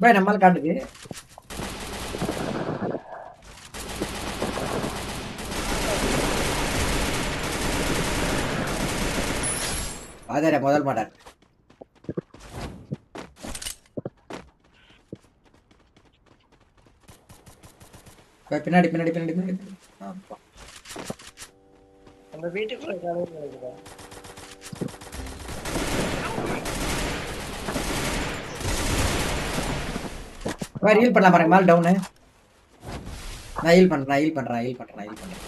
பாய் நம்மால் காட்டுது. அதே முதல் மாட்டார் பின்னாடி பின்னாடி பின்னாடி பின்னாடி. அந்த வீட்டுக்குள்ள பாய் ஹீல் பண்ணலாம் பாருங்க மேல டவுனு நான் ஹீல் பண்றேன் நான் ஹீல் பண்றேன் ஹீல் பண்றேன் ஹீல் பண்றேன்.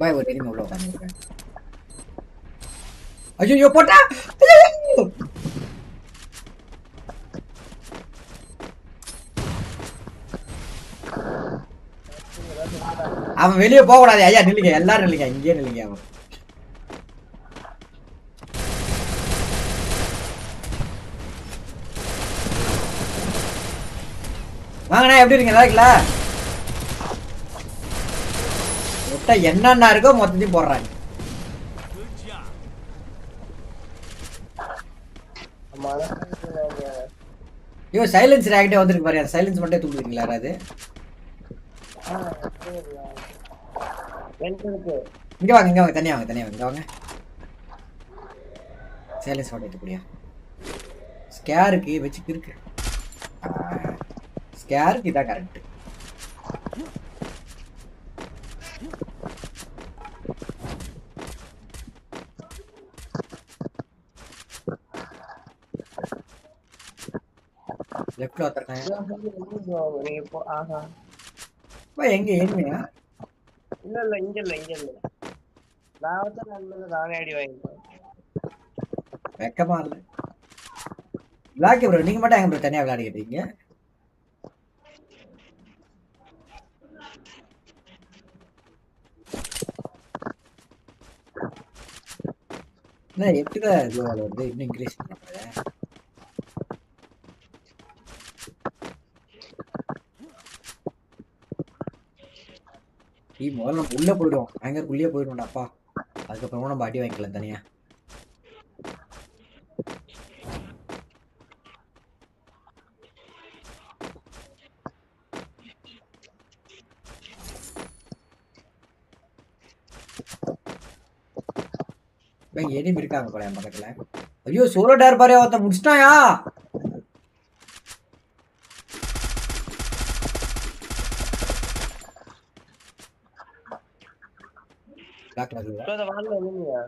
பாய் ஒரு எனிமி உள்ள உட்காந்துருக்கேன் ஐயோ போட்டா! அவன் வெளியே போக கூடாது ஐயா நில்லுங்க. எல்லாரும் நில்லுங்க. இங்கேயே நில்லுங்க அவன். வாங்கண்ணா எப்படி இருக்கீங்க? நல்லா இருக்கீங்களா? மொட்டை என்னென்ன இருக்கோ மொத்தத்தையும் போடுறாங்க. ஐயோ சைலன்ஸ் ரேக்கிட்டே வந்துருக்கு பாரு. சைலன்ஸ் மட்டும் தூக்குறீங்களா யாராவது? இங்க வாங்க இங்க வாங்க தனியா வாங்க தனியா வாங்க வாங்க. மட்டும் எடுத்துக்கூடியா ஸ்கேருக்கு வச்சுக்கு இருக்கு ஸ்கேருக்கு இதான் கரெக்ட் லெஃப்ட்ல ஒருத்தருக்காங்க ஆஹா எங்க ஏன்மையா இல்ல இல்ல இங்க இல்ல இங்க இல்ல நான் வந்து நண்பர் நானே அடி வாங்கிட்டேன் வெக்கமா இல்ல. பிளாக் ப்ரோ நீங்க மட்டும் எங்க ப்ரோ தனியா விளையாடிக்கிட்டு இருக்கீங்க? என்ன குளோவால் வருது இன்னும் இன்க்ரீஸ் பண்ண டீ முதல்ல நம்ம உள்ளே போயிடுவோம். ஹேங்கர் உள்ளே அப்பா. அதுக்கப்புறமா நம்ம அடி வாங்கிக்கலாம் தனியா. இவன் எனிமி இருக்காங்க போல என் பக்கத்துல. ஐயோ சோலோ டேர் பாரு ஒருத்தன் முடிச்சிட்டாயா வால்ல இல்லையா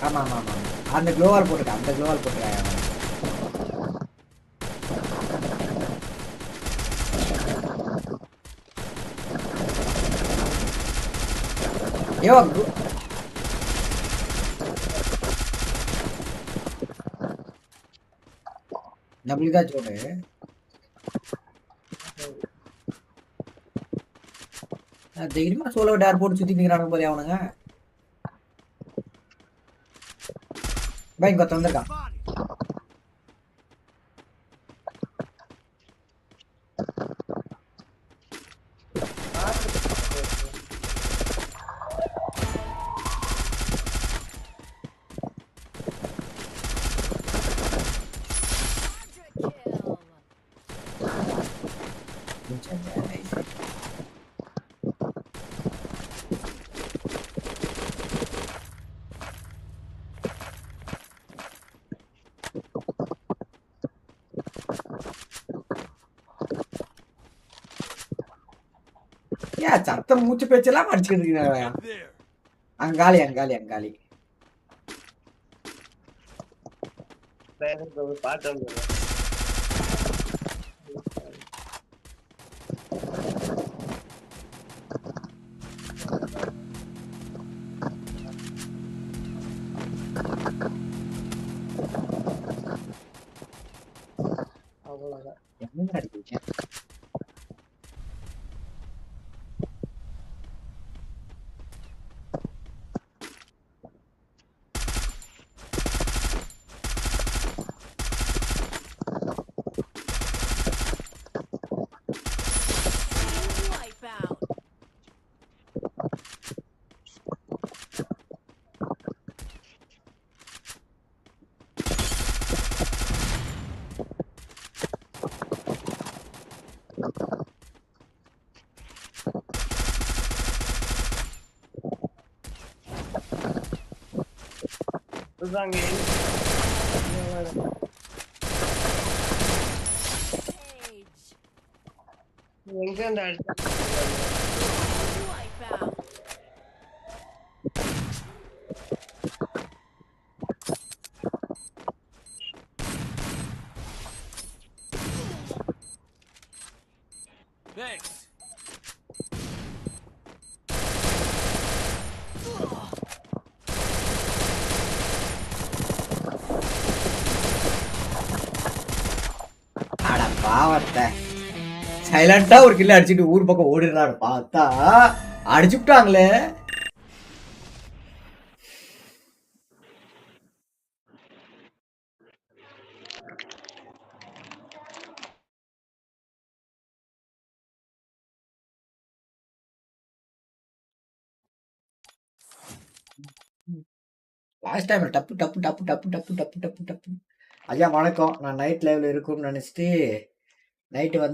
ஆமா ஆமா ஆமா அந்த க்ளோவால் போட்டுக்க அந்த க்ளோவால் போட்டுக்க ஐயோ கு- நம்மளுக்கு தான் சோடு தைரியமா சோலோ டேர் போட்டு சுத்தி நிக்கிறானுங்க போதே அவனுங்க. பை இங்க ஒருத்தன் வந்திருக்கான் ஏன் சத்தம் மூச்சு பேச்செல்லாம் அடிச்சுக்கிட்டு இருக்கிறான் அங்காளி அங்காளி அங்காளி வேற ஒரு பாட்டு வந்து அவ்வளவுதான் என்ன அடிக்கிறீங்க Hızlan gelin. Yeni gönderdim. Thanks. அட பாவத்தை. சைலண்டா ஒரு கில்ல அடிச்சுட்டு ஊர் பக்கம் ஓடிடுறாரு. பார்த்தா அடிச்சுட்டாங்களே லாஸ்ட் டைம் டப்பு டப்பு டப்பு டப்பு டப்பு டப்பு டப்பு டப்பு. ஐயா வணக்கம். நான் நைட் லைவ்ல இருக்கும்னு நினச்சிட்டு நைட்டு வந்து